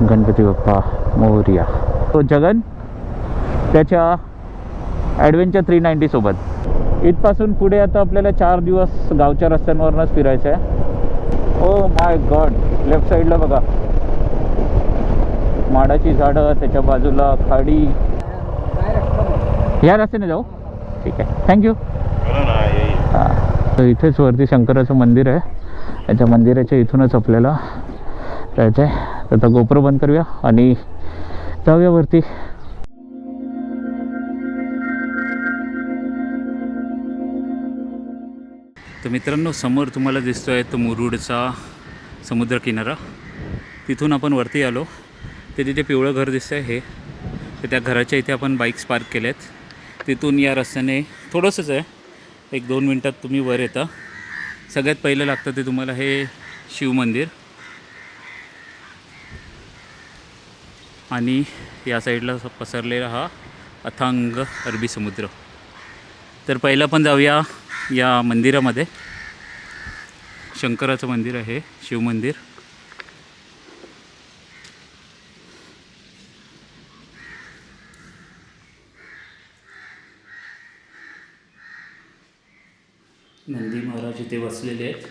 गणपती बाप्पा मोर्या. तो जगन त्याच्या adventure three नाईन्टीसोबत इथपासून पुढे आता आपल्याला चार दिवस गावच्या रस्त्यांवरनंच फिरायचं आहे. ओ माय गॉड लेफ्ट साईडला बघा. माडाची झाडं त्याच्या बाजूला खाडी. या रस्त्याने जाऊ. ठीक आहे. थँक्यू हां. तर इथेच वरती शंकराचं मंदिर आहे. त्या मंदिराच्या इथूनच आपल्याला जायचं आहे आता गोप्रो बंद करूया आणि जाऊया वरती तर मित्रांनो समोर तुम्हाला दिसतो आहे तो मुरुडचा समुद्रकिनारा. तिथून आपण वरती आलो. ते तिथे पिवळं घर दिसतं आहे हे तर त्या घराच्या इथे आपण बाईक्स पार्क केल्या आहेत तिथून या रस्त्याने थोडंसंच आहे. एक दोन मिनटात तुम्ही वर येता. सगळ्यात पहिलं लागतं ते तुम्हाला हे शिवमंदिर आणि या साईडला पसरलेला हा अथांग अरबी समुद्र. तर पहिलं पण जाऊया या मंदिरामध्ये. शंकराचं मंदिर आहे शिवमंदिर नंदी महाराज इथे बसलेले आहेत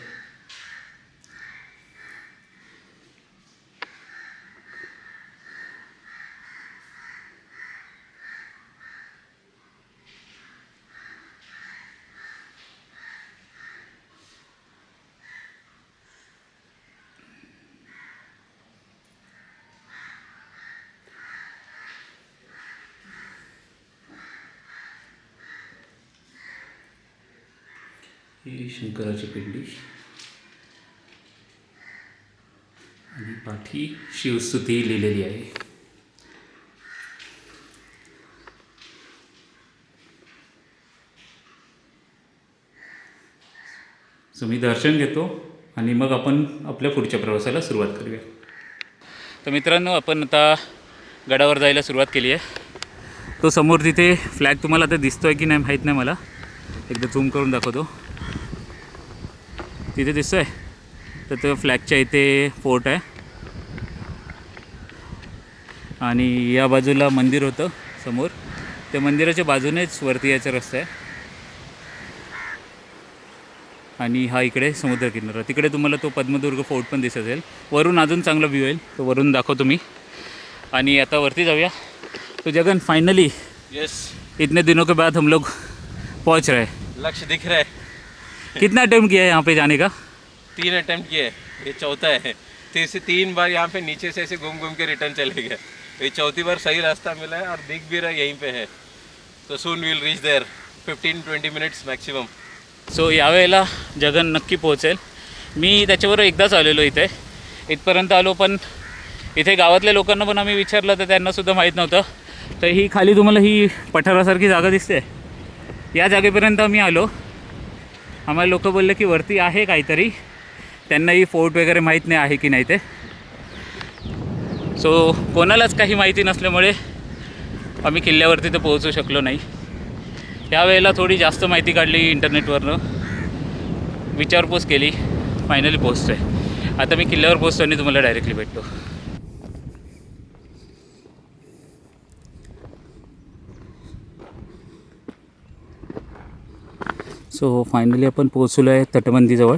ही शंकराची पिंडी. आणि पाठी शिवस्तुती लिहिलेली आहे. सो मी दर्शन घेतो आणि मग आपण आपल्या पुढच्या प्रवासाला सुरुवात करूया. तर मित्रांनो आपण आता गडावर जायला सुरुवात केली आहे. तो समोर तिथे फ्लॅग तुम्हाला आता दिसतो आहे की नाही माहीत नाही मला. एकदा झूम करून दाखवतो. तिथे दिसतोय. तर तो फ्लॅगच्या इथे फोर्ट आहे. आणि या बाजूला मंदिर होतं समोर. त्या मंदिराच्या बाजूनेच वरती याचा रस्ता आहे. आणि हा इकडे समुद्रकिनारा. तिकडे तुम्हाला तो पद्मदुर्ग फोर्ट पण दिसत असेल. वरून अजून चांगला व्ह्यू येईल. तो वरून दाखवतो मी. आणि आता वरती जाऊया. तो जगन फाइनली यस इतने दिनों के बाद हम लोग पहुंच रहे लक्ष्य दिख रहा है. कितना अटेम्प्ट किया है यहाँ पे जाने का? तीन अटेम्प्ट किए ये चौथा है। तीन से तीन बार यहाँ पे नीचे से ऐसे घूम घूम के रिटर्न चले गए। ये चौथी बार सही रास्ता मिला है और दिख भी रहा है यहीं पे है। तो soon will reach there fifteen twenty minutes maximum so यावेळेला जगन नक्की पोहोचेल. मी त्याच्याबरोबर एकदाच आलेलो इथे. इथपर्यंत आलो पण इथे गावातल्या लोकांना पण आम्ही विचारलं तर त्यांनासुद्धा माहीत नव्हतं. तर ही खाली तुम्हाला ही पठारासारखी जागा दिसते. या जागेपर्यंत आम्ही आलो. आम्हाला लोक बोलले की वरती आहे काहीतरी. त्यांनाही फोर्ट वगैरे माहीत नाही आहे की नाही ते. सो कोणालाच काही माहिती नसल्यामुळे आम्ही किल्ल्यावरती तर पोहोचू शकलो नाही. यावेळेला थोडी जास्त माहिती काढली इंटरनेटवरनं. विचारपूस केली फायनली पोचतो आहे आता मी किल्ल्यावर पोचतो आणि तुम्हाला डायरेक्टली भेटतो. सो फायनली आपण पोहोचलो आहे तटबंदीजवळ.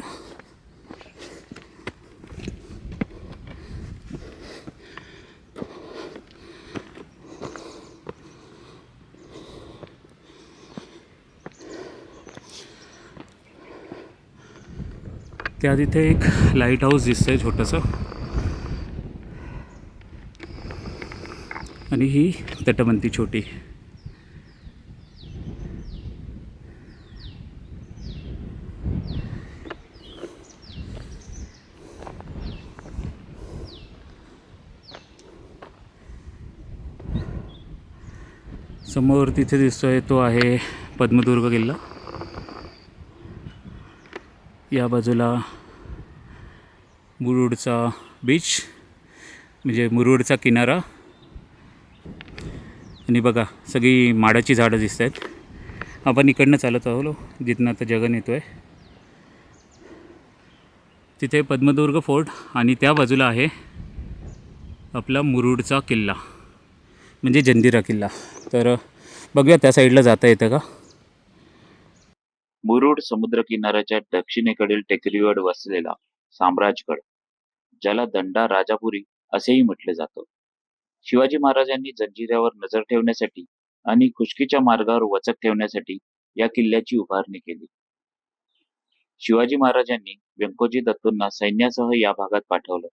त्या तिथे एक लाइट हाऊस दिसतंय छोटंसं. आणि ही तटबंदी छोटी. समोर तिथे दिसतोय तो आहे पद्मदुर्ग किल्ला. या बाजूला मुरुडचा बीच म्हणजे मुरुडचा किनारा. आणि बघा सगळी माडाची झाडं दिसत आहेत आपण इकडनं चालत आहोलो हो. जिथनं आता जगन येतो आहे तिथे पद्मदुर्ग फोर्ट आणि त्या बाजूला आहे आपला मुरुडचा किल्ला. म्हणजे जंजिरा किल्ला. तर बघूया त्या साईडला जाता येतं का? मुरुड समुद्रकिनाऱ्याच्या दक्षिणेकडील टेकडीवर वसलेला साम्राजगड ज्याला दंडा राजापुरी असेही म्हटले जातं. शिवाजी महाराजांनी जंजिऱ्यावर नजर ठेवण्यासाठी आणि खुशकीच्या मार्गावर वचक ठेवण्यासाठी या किल्ल्याची उभारणी केली. शिवाजी महाराजांनी व्यंकोजी दत्तूंना सैन्यासह या भागात पाठवलं.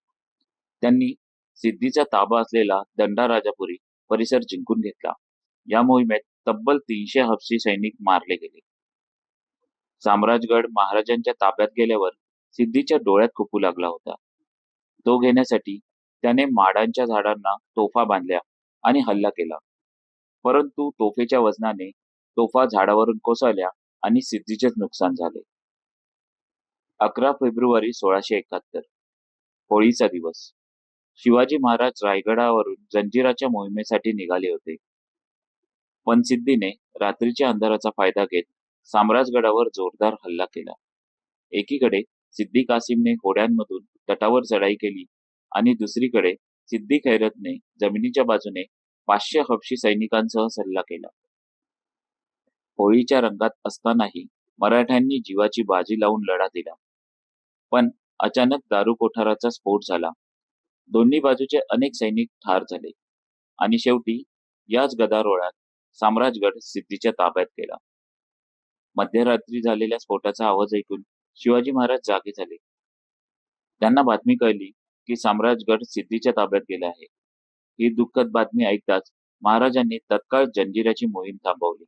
त्यांनी सिद्धीचा ताबा असलेला दंडा राजापुरी परिसर जिंकून घेतला. या मोहिमेत तब्बल तीनशे हफसी सैनिक मारले गेले. साम्राजगड महाराजांच्या ताब्यात गेल्यावर सिद्धीच्या डोळ्यात खुपू लागला होता. तो घेण्यासाठी त्याने माडांच्या झाडांना तोफा बांधल्या आणि हल्ला केला. परंतु तोफेच्या वजनाने तोफा झाडावरून कोसळल्या आणि सिद्धीचेच नुकसान झाले. अकरा फेब्रुवारी सोळाशे एकाहत्तर होळीचा दिवस. शिवाजी महाराज रायगडावरून जंजिराच्या मोहिमेसाठी निघाले होते. पण सिद्धीने रात्रीच्या अंधाराचा फायदा घेत साम्राजगडावर जोरदार हल्ला केला. एकीकडे सिद्दी कासिमने होड्यांमधून तटावर चढाई केली आणि दुसरीकडे सिद्दी खैरतने जमिनीच्या बाजूने पाचशे हफशी सैनिकांसह सल्ला केला. होळीच्या रंगात असतानाही मराठ्यांनी जीवाची बाजी लावून लढा दिला. पण अचानक दारू कोठाराचा स्फोट झाला. दोन्ही बाजूचे अनेक सैनिक ठार झाले आणि शेवटी याच गदारोळात साम्राजगड सिद्धीच्या ताब्यात गेला. मध्यरात्री झालेल्या स्फोटाचा आवाज ऐकून शिवाजी महाराज जागे झाले. त्यांना बातमी कळली की साम्राजगड सिद्धीच्या ताब्यात गेला आहे. ही दुःखद बातमी ऐकताच महाराजांनी तत्काळ जंजिराची मोहीम थांबवली.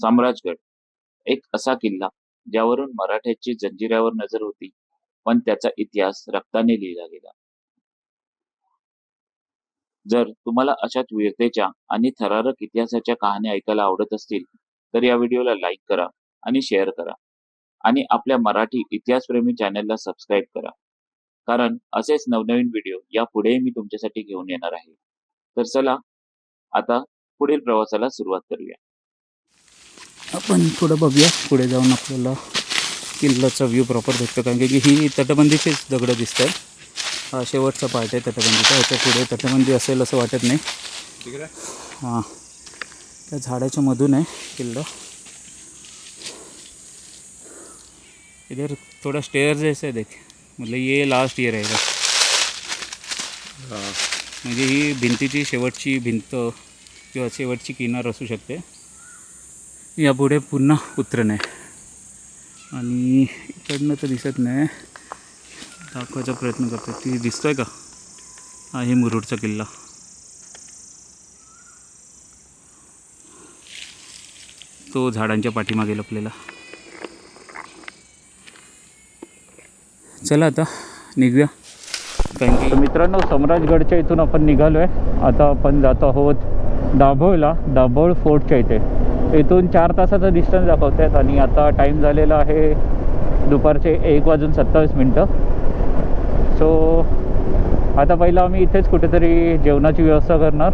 साम्राजगड एक असा किल्ला ज्यावरून मराठ्याची जंजिऱ्यावर नजर होती पण त्याचा इतिहास रक्ताने लिहिला गेला. जर तुम्हाला अशाच वीरतेच्या आणि थरारक इतिहासाच्या कहाण्या ऐकायला आवडत असतील तर या व्हिडिओला लाईक करा आणि शेअर करा. आणि आपल्या मराठी इतिहासप्रेमी चॅनलला सबस्क्राईब करा. कारण असेच नवनवीन व्हिडिओ यापुढेही मी तुमच्यासाठी घेऊन येणार आहे. तर चला आता पुढील प्रवासाला सुरुवात करूया. आपण थोडं बघूया. पुढे जाऊन आपल्याला किल्ल्याचा व्ह्यू प्रॉपर भेटतो. कारण की ही तटबंदीचीच दगडं दिसतात हा शेवटचा पार्ट आहे तटबंदीचा. ह्याच्या पुढे तटबंदी असेल असं वाटत नाही. है. त्या झाडाच्या मधून आहे किल्ला. इधर थोड़ा स्टेअर जैसे देख. मतलब ये लास्ट ईयर आहे का म्हणजे ही भिंतीची शेवटची भिंत किंवा शेवटची किनार असू शकते. यापुढे पुन्हा उतरण. आहे आणि इकडनं तर दिसत नाही. दाखवायचा प्रयत्न करतो ती दिसतोय का? आहे मुरुडचा किल्ला. तो झाडांच्या पाठीमागे लपलेला. चला आता निघूया. कारण की मित्रांनो सम्राजगडच्या इथून आपण निघालो आहे आता आपण जात आहोत दाभोळला दाभोळ फोर्टच्या इथे. इथून चार तासाचा डिस्टन्स दाखवत आहेत आणि आता टाईम झालेला आहे दुपारचे एक वाजून सत्तावीस मिनटं. सो आता पहिलं आम्ही इथेच कुठेतरी जेवणाची व्यवस्था करणार.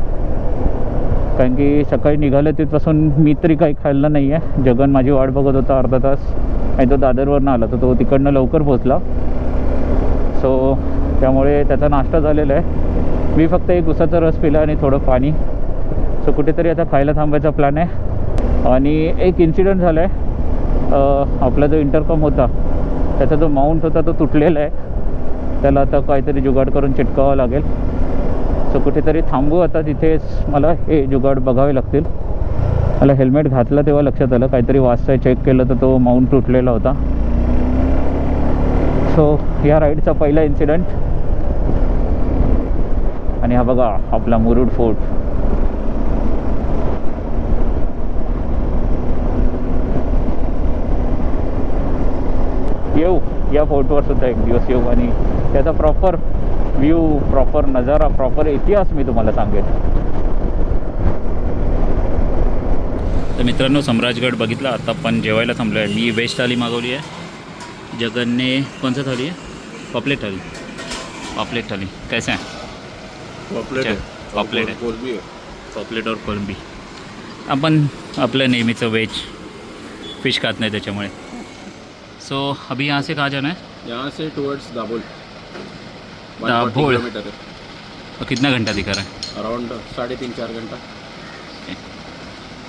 कारण की सकाळी निघालं तिथपासून मी तरी काही खाल्लं नाही आहे जगन माझी वाट बघत होता अर्धा तास. आणि तो दादरवरनं आला तर तो तिकडनं लवकर पोचला सो त्यामुळे त्याचा नाश्ता झालेला आहे. मी फक्त एक उसाचा रस पिला आणि थोडं पाणी. सो कुठेतरी आता खायला थांबायचा प्लॅन आहे. आणि एक इन्सिडंट झाला आहे आपला जो इंटरकॉम होता त्याचा जो माउंट होता तो तुटलेला आहे. त्याला आता काहीतरी जुगाड करून चिटकावं लागेल. सो कुठेतरी थांबू आता तिथेच मला हे जुगाड बघावे लागतील. मला हेल्मेट घातलं तेव्हा लक्षात आलं. काहीतरी वाजता चेक केलं तर तो माउंट तुटलेला होता. सो या राईडचा पहिला इन्सिडेंट आणि हा बघा आपला मुरुड फोर्ट येऊ. या फोर्टवर सुद्धा एक दिवस येऊ आणि त्याचा प्रॉपर व्ह्यू प्रॉपर नजारा प्रॉपर इतिहास मी तुम्हाला सांगेन. तर मित्रांनो सम्राजगड बघितला आता आपण जेवायला थांबलो आहे मी व्हेज थाली मागवली आहे. जगनने कोणतं थाली आहे? पॉपलेट थाली. पॉपलेट थाली. कैसे आहे. पॉपलेट पॉपलेट है। पॉपलेट और कोलंबी. आपण आपलं नेहमीचं व्हेज फिश खात नाही त्याच्यामुळे. सो अभी यहाँ से कहाँ जाना है? यहाँ से टुवर्ड्स दाबोल है। और कितना घंटा दिखा रहा है? अराउंड साढ़े तीन चार घंटा।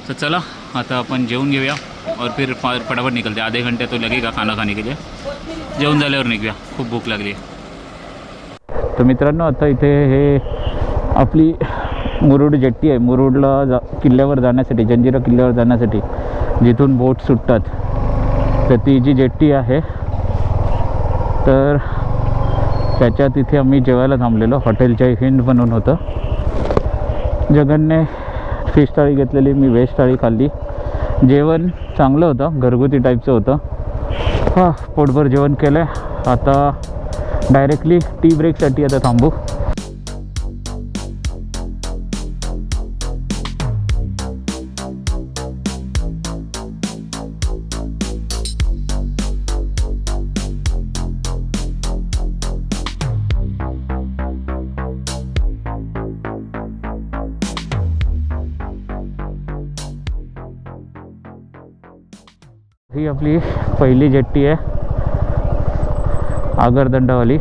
तो चला आता आपण जेवून घेऊया और फिर फटाफट निकलते आधे घंटे तो लगेगा खाना खाने के लिए। जेवण झाल्यावर निघूया खूप भूक लागली आहे तर मित्रांनो आता इथे हे आपली मुरुड जेट्टी आहे. मुरुडला जा किल्ल्यावर जाण्यासाठी जंजिरा किल्ल्यावर जाण्यासाठी जिथून बोट सुटतात. तर ती जी जेट्टी आहे तर त्याच्या तिथे आम्ही जेवायला थांबलेलो. हॉटेलच्या हिंड बनवून होतं. जगनने फिश थाळी घेतलेली मी व्हेज थाळी खाल्ली. जेवण चांगलं होतं घरगुती टाईपचं होतं. हां पोटभर जेवण केलं आहे आता डायरेक्टली टी ब्रेकसाठी आता थांबू. ही आपली पहिली जेट्टी आहे. आगरदंडावाली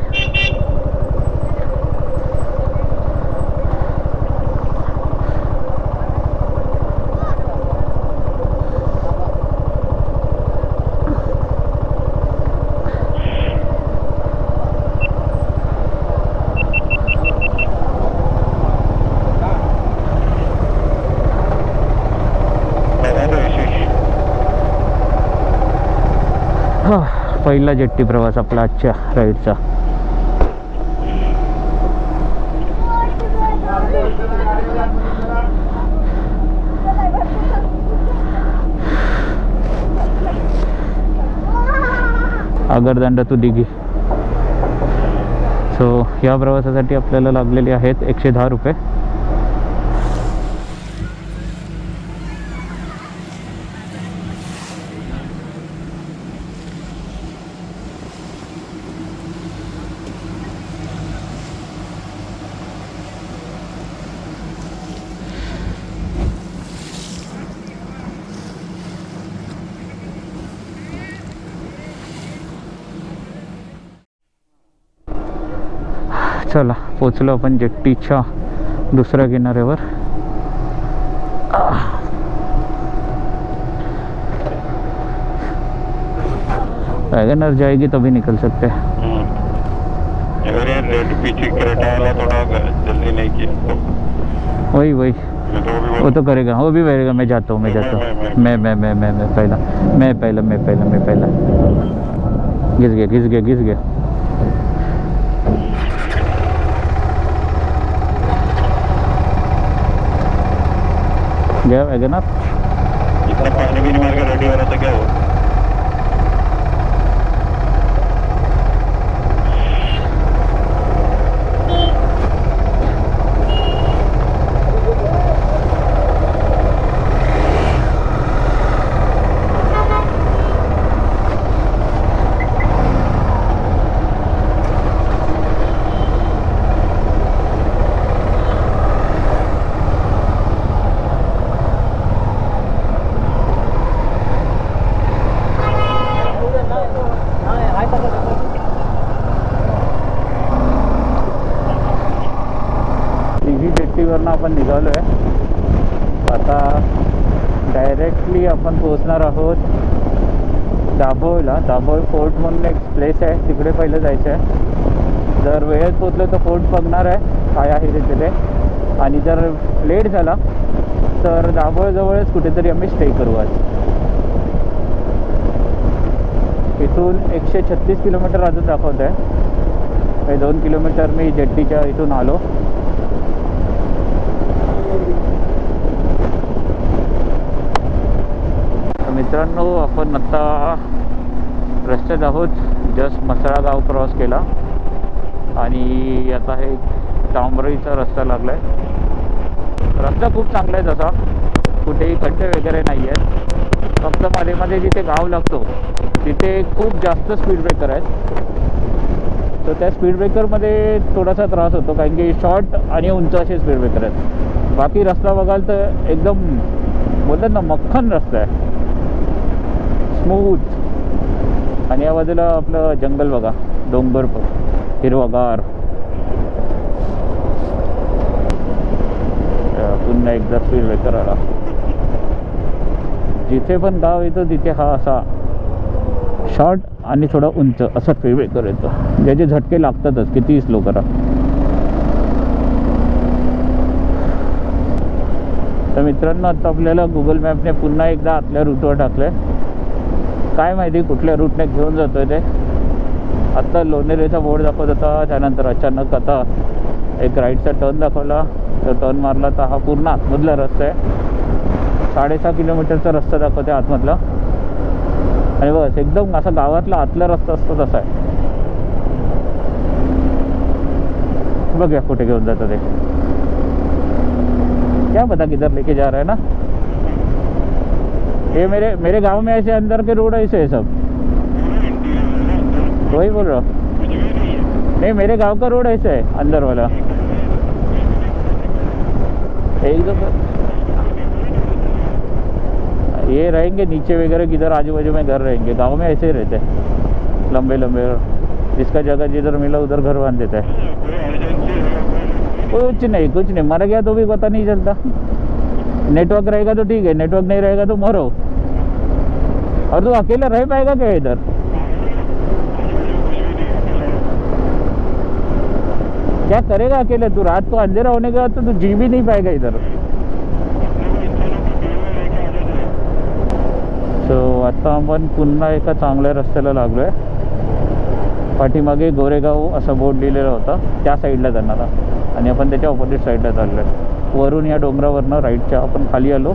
हा, पहिला जेट्टी प्रवास आपला आजच्या राईडचा. आगरदांडा तू दिघी सो या प्रवासासाठी आपल्याला लागलेले आहेत एकशे दहा रुपये. चला पोचलो आपण जेट्टीच्या दुसऱ्या किनाऱ्यावर. वैगनर जाएगी तभी निकल सकते. हैं अगर ये रेड पीछे क्रेटा वाला थोड़ा जल्दी नहीं किया तो वही. वही तो वो तो करेगा वो भी करेगा मैं जाता हूँ मैं जाता हूँ. मैं मैं मैं मैं मैं पहला मैं पहला मैं पहला मैं पहला. घिस गया घिस गया घिस गया. Gaya, agak nak. Kita pakai ni minimal kalau dua ratus gaya. दाभोळला दाभोळ फोर्ट म्हणून एक प्लेस आहे. तिकडे पहिलं जायचं आहे जर वेळेत पोचलं तर फोर्ट बघणार आहे. काय आहे ते. तिथे आणि जर लेट झाला तर दाभोळजवळच कुठेतरी आम्ही स्टे करू आज. इथून एकशे छत्तीस किलोमीटर अजून दाखवत आहे हे दोन किलोमीटर मी जेट्टीच्या इथून आलो. तर मित्रांनो आपण आता रस्त्यात आहोत. जस्ट मसळागाव क्रॉस केला. आणि आता हे तांबरीचा रस्ता लागला आहे रस्ता खूप चांगला आहे तसा. कुठेही खड्डे वगैरे नाही आहेत फक्त मध्ये मध्ये जिथे गाव लागतो तिथे खूप जास्त स्पीड ब्रेकर आहेत. तर त्या स्पीड ब्रेकरमध्ये थोडासा त्रास होतो कारण की शॉर्ट आणि उंच असे स्पीड ब्रेकर आहेत. बाकी रस्ता बघाल तर एकदम बोलतात ना मक्खन रस्ता आहे. स्मूथ आणि या बाजूला आपलं जंगल बघा. डोंगर हिरवागार. पुन्हा एकदा स्पीड ब्रेकर आला जिथे पण गाव येतो तिथे हा असा शॉर्ट आणि थोडा उंच असा स्पीड ब्रेकर येतो. ज्याचे झटके लागतातच किती स्लो करा. तर मित्रांनो आता आपल्याला गुगल मॅपने पुन्हा एकदा आतल्या रूटवर टाकलंय. काय माहिती कुठल्या रूटने घेऊन जातो आहे ते आत्ता लोणेरेचा बोर्ड दाखवत होता त्यानंतर अचानक आता एक राईटचा टर्न दाखवला. तो टर्न मारला तर हा पूर्ण आतमधला रस्ता आहे. साडेसहा किलोमीटरचा रस्ता दाखवते आतमधला. आणि बस एकदम असा गावातला आतला रस्ता असतो तसा आहे. बघूया कुठे घेऊन जातं ते. क्या पता किधर लेके जा रहा है ना? ये मेरे मेरे गाँव में ऐसे अंदर के रोड ऐसे है सब। वही बोल रहा नहीं, मेरे गाँव का रोड ऐसे है, अंदर वाला। ये रहेंगे नीचे वगैरह, किधर आजू बाजू में घर रहेंगे। गाँव में ऐसे ही रहते हैं। लंबे लंबे। जिसका जगह जिधर मिला, उधर घर बाँध देता है। कुछ नहीं कुछ नहीं। मर गया तो भी पता नहीं चलता। नेटवर्क रहेगा तो ठीक है, नेटवर्क नहीं रहेगा तो मरो। और तू अकेला रह पाएगा क्या इधर? क्या करेगा अकेले तू? रात को अंधेरा होने के बाद तो तू जी भी नहीं पाएगा इधर। सो आता आपण पुन्हा एका चांगल्या रस्त्याला लागलो आहे पाठीमागे गोरेगाव असा बोर्ड लिहिलेला होता. त्या साईडला जाणार आणि आपण त्याच्या ऑपोजिट साईडला चाललो आहे वरून या डोंगरावरनं राईटच्या आपण खाली आलो.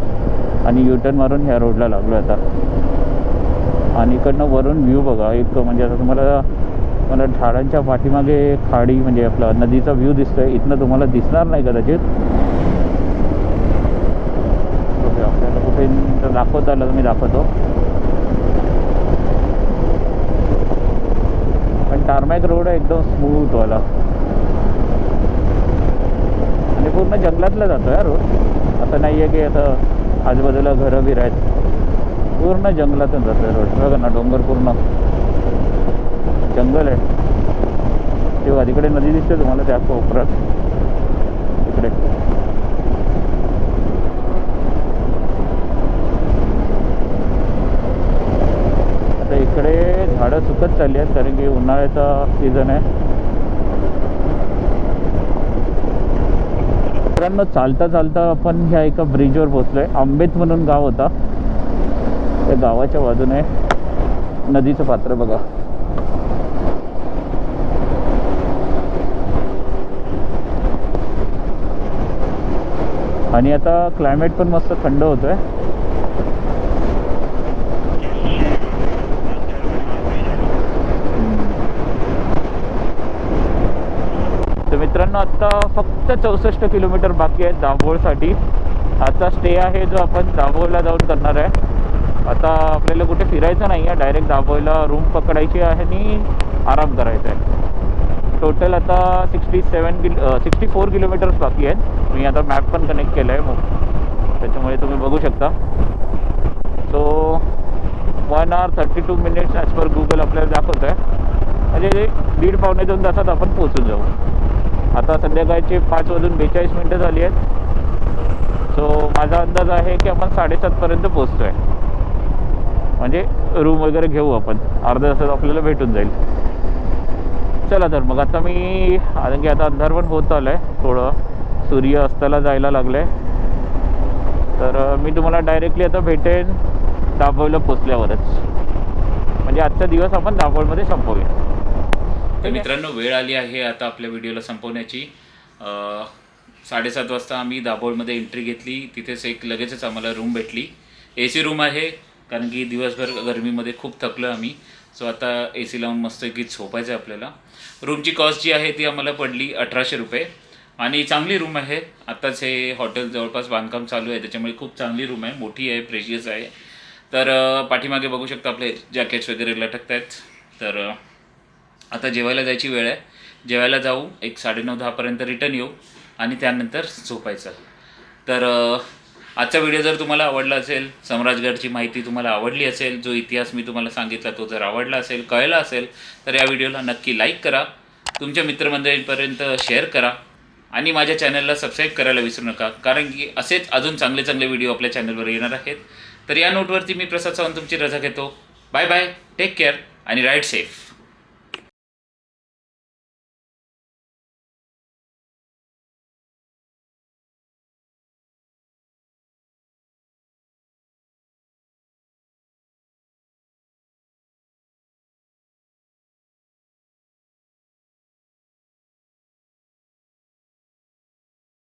आणि युटर्न मारून ह्या रोडला लागलो आता. आणि इकडनं वरून व्ह्यू बघा. एक म्हणजे आता तुम्हाला मला झाडांच्या पाठीमागे खाडी म्हणजे आपला नदीचा व्ह्यू दिसतोय. इथनं तुम्हाला दिसणार नाही कदाचित. ओके आपल्याला कुठे दाखवता आलं मी दाखवतो. पण टारमॅक रोड आहे एकदम स्मूथवाला आणि पूर्ण जंगलातला जातो या रोड. असं नाही आहे की आता आजूबाजूला घरं बिर आहेत. पूर्ण जंगलातून जातो रोड. बघा ना डोंगर पूर्ण. जंगल आहे. तेव्हा तिकडे नदी दिसते तुम्हाला त्या कोपऱ्यात इकडे. आता इकडे झाडं सुकत चालली आहेत कारण की उन्हाळ्याचा सीझन आहे. मित्रांनो चालता चालता आपण ह्या एका ब्रिजवर पोहोचलोय. आंबेत म्हणून गाव होता. या गावाच्या बाजूने नदीचं पात्र बघा. आणि आता क्लायमेट पण मस्त थंड होतोय. तर मित्रांनो आत्ता फक्त चौसष्ट किलोमीटर बाकी आहे दाभोळसाठी. आजचा स्टे आहे जो आपण दाभोळला जाऊन करणार आहे. आता आपल्याला कुठे फिरायचं नाही आहे. डायरेक्ट दाबोयला रूम पकडायची आहे आणि आराम करायचा आहे. टोटल आता sixty seven kilo sixty four kilometres बाकी आहेत. मी आता मॅप पण कनेक्ट केलं आहे मग त्याच्यामुळे तुम्ही बघू शकता. So one hour thirty two minutes as per Google आपल्याला दाखवत आहे म्हणजे दीड पावणे दोन तासात आपण पोहोचून जाऊ. आता संध्याकाळचे पाच वाजून बेचाळीस मिनटं झाली आहेत. सो माझा अंदाज आहे की आपण साडेसातपर्यंत पोचतो आहे म्हणजे रूम वगैरे घेऊ आपण. अर्ध्या तासात आपल्याला भेटून जाईल. चला तर मग आता मी कारण की आता अंधार पण होत आलं आहे थोडं सूर्य अस्ताला जायला लागलं आहे तर मी तुम्हाला डायरेक्टली आता भेटेन दाभोळला पोचल्यावरच. म्हणजे आजचा दिवस आपण दाभोळमध्ये संपवूया. तर मित्रांनो वेळ आली आहे आता आपल्या व्हिडिओला संपवण्याची. साडेसात वाजता आम्ही दाभोळमध्ये एंट्री घेतली. तिथेच एक लगेचच आम्हाला रूम भेटली. ए सी रूम आहे. कारण की दिवसभर गरमीमध्ये खूप थकलो आम्ही. सो आता ए सी लावून मस्तपैकी झोपायचं आहे आपल्याला. रूमची कॉस्ट जी आहे ती आम्हाला पडली अठराशे रुपये. आणि चांगली रूम आहे. आत्ताच हे हॉटेल जवळपास बांधकाम चालू आहे. त्याच्यामुळे खूप चांगली रूम आहे. मोठी आहे प्रेशियस आहे. तर पाठीमागे बघू शकता आपले जॅकेट्स वगैरे लटकत आहेत तर आता जेवायला जायची वेळ आहे. जेवायला जाऊ. एक साडेनऊ दहापर्यंत रिटर्न येऊ. आणि त्यानंतर झोपायचं. तर आजचा व्हिडिओ जर तुम्हाला आवडला असेल सम्राजगडची माहिती तुम्हाला आवडली असेल जो इतिहास मी तुम्हाला सांगितला तो जर आवडला असेल कळला असेल तर या व्हिडिओला नक्की लाईक करा. तुमच्या मित्रमंडळींपर्यंत शेअर करा. आणि माझ्या चॅनलला सबस्क्राईब करायला विसरू नका कारण की असेच अजून चांगले चांगले व्हिडिओ आपल्या चॅनलवर येणार आहेत. तर या नोटवरती मी प्रसाद सावंत तुमची रजा घेतो. बाय बाय टेक केअर आणि राईट सेफ